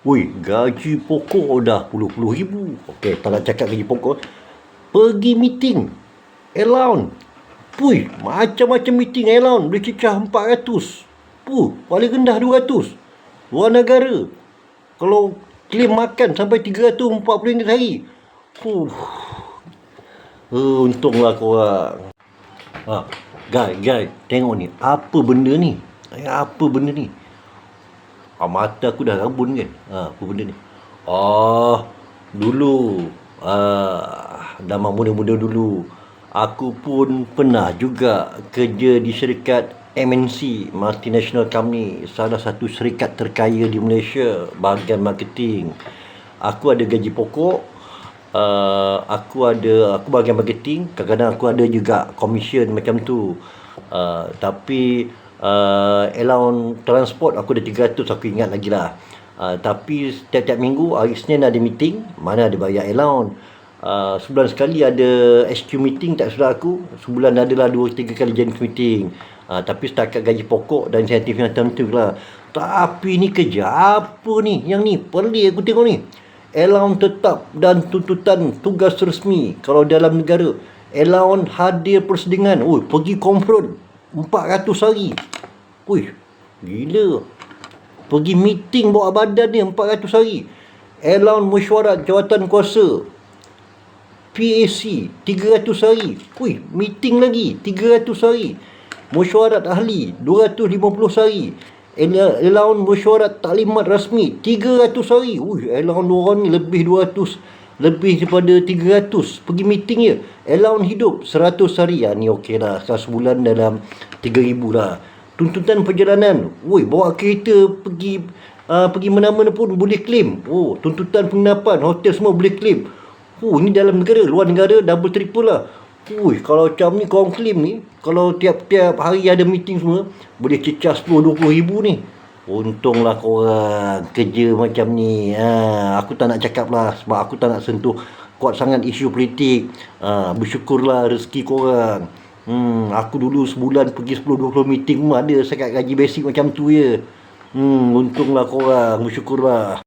Ui, gaji pokok dah puluh-puluh ribu. Okey, tak nak cakap gaji pokok. Pergi meeting. Allowance. Pui, macam-macam meeting allowance. Boleh cecah 400. Puh, paling rendah 200. Luar negara. Kalau claim makan sampai 340 ringgit sehari. Puh. Uh, untunglah korang. Ha, guys, guys, tengok ni. Apa benda ni? Eh, apa benda ni? Ah, mata aku dah rabun kan. Ha, apa benda ni? Oh, dulu. Ah, zaman muda-muda dulu. Aku pun pernah juga kerja di syarikat MNC, Multinational Company. Salah satu syarikat terkaya di Malaysia. Bahagian marketing. Aku ada gaji pokok. Uh, aku ada aku bahagian marketing kadang-kadang aku ada juga commission macam tu uh, tapi uh, allowance transport aku ada 300 aku ingat lagi lah. Uh, tapi setiap-tiap minggu hari Senin ada meeting mana ada bayar allowance. Uh, sebulan sekali ada SQ meeting tak sudah aku sebulan adalah 2-3 kali jenis meeting. Uh, tapi setakat gaji pokok dan insentif yang tertentu lah. Tapi ni kerja apa ni? Yang ni pelik aku tengok ni. Allowance tetap dan tuntutan tugas resmi. Kalau dalam negara allowance hadir persedingan oi pergi konfront 400 hari oi gila. Pergi meeting bawa badan dia 400 hari. Allowance mesyuarat jawatan kuasa. PAC 300 hari. Oi meeting lagi 300 hari. Mesyuarat ahli 250 hari. Allowance mesyuarat taklimat rasmi 300 hari. Ui allowance orang ni lebih 200 lebih daripada 300 pergi meeting je. Allowance hidup 100 hari. Ya ni okey lah. Sebulan dalam 3000 lah tuntutan perjalanan ui bawa kereta pergi uh, pergi mana-mana pun boleh claim oh tuntutan penginapan hotel semua boleh claim oh ni dalam negara luar negara double triple lah Ui, kalau macam ni korang claim ni, kalau tiap-tiap hari ada meeting semua, boleh cecah 10-20 ribu ni. Untunglah korang kerja macam ni. Ha, aku tak nak cakap lah sebab aku tak nak sentuh kuat sangat isu politik. Ha, bersyukurlah rezeki korang. Hmm, aku dulu sebulan pergi 10-20 meeting pun ada sekat gaji basic macam tu je. Hmm, untunglah korang. Bersyukurlah.